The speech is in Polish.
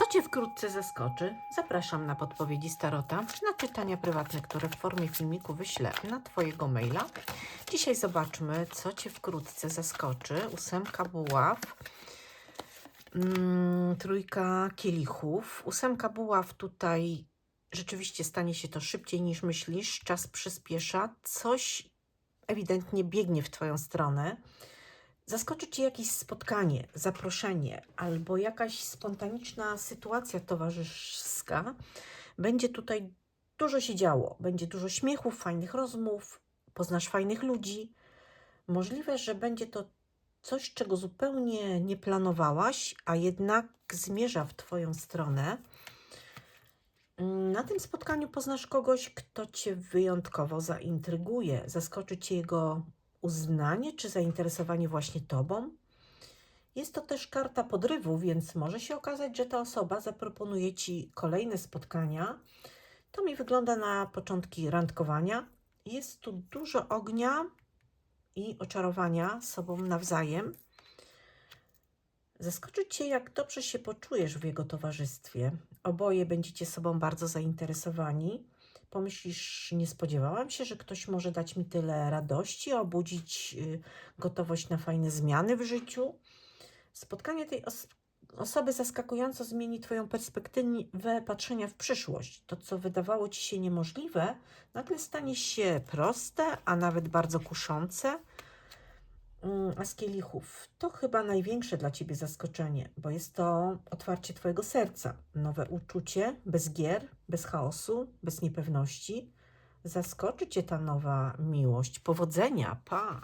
Co Cię wkrótce zaskoczy? Zapraszam na podpowiedzi Starota, na czytania prywatne, które w formie filmiku wyślę na Twojego maila. Dzisiaj zobaczmy, co Cię wkrótce zaskoczy. Ósemka buław, mm, trójka kielichów. Ósemka buław tutaj rzeczywiście stanie się to szybciej niż myślisz, czas przyspiesza, coś ewidentnie biegnie w Twoją stronę. Zaskoczy Cię jakieś spotkanie, zaproszenie albo jakaś spontaniczna sytuacja towarzyska. Będzie tutaj dużo się działo. Będzie dużo śmiechów, fajnych rozmów, poznasz fajnych ludzi. Możliwe, że będzie to coś, czego zupełnie nie planowałaś, a jednak zmierza w Twoją stronę. Na tym spotkaniu poznasz kogoś, kto Cię wyjątkowo zaintryguje. Zaskoczy Cię jego uznanie czy zainteresowanie właśnie Tobą. Jest to też karta podrywu, więc może się okazać, że ta osoba zaproponuje Ci kolejne spotkania. To mi wygląda na początki randkowania. Jest tu dużo ognia i oczarowania sobą nawzajem. Zaskoczy Cię, jak dobrze się poczujesz w jego towarzystwie. Oboje będziecie sobą bardzo zainteresowani. Pomyślisz, nie spodziewałam się, że ktoś może dać mi tyle radości, obudzić y, gotowość na fajne zmiany w życiu. Spotkanie tej os- osoby zaskakująco zmieni Twoją perspektywę patrzenia w przyszłość. To, co wydawało Ci się niemożliwe, nagle stanie się proste, a nawet bardzo kuszące. Mm, z kielichów to chyba największe dla Ciebie zaskoczenie, bo jest to otwarcie Twojego serca, nowe uczucie, bez gier, bez chaosu, bez niepewności. Zaskoczy Cię ta nowa miłość. Powodzenia, pa!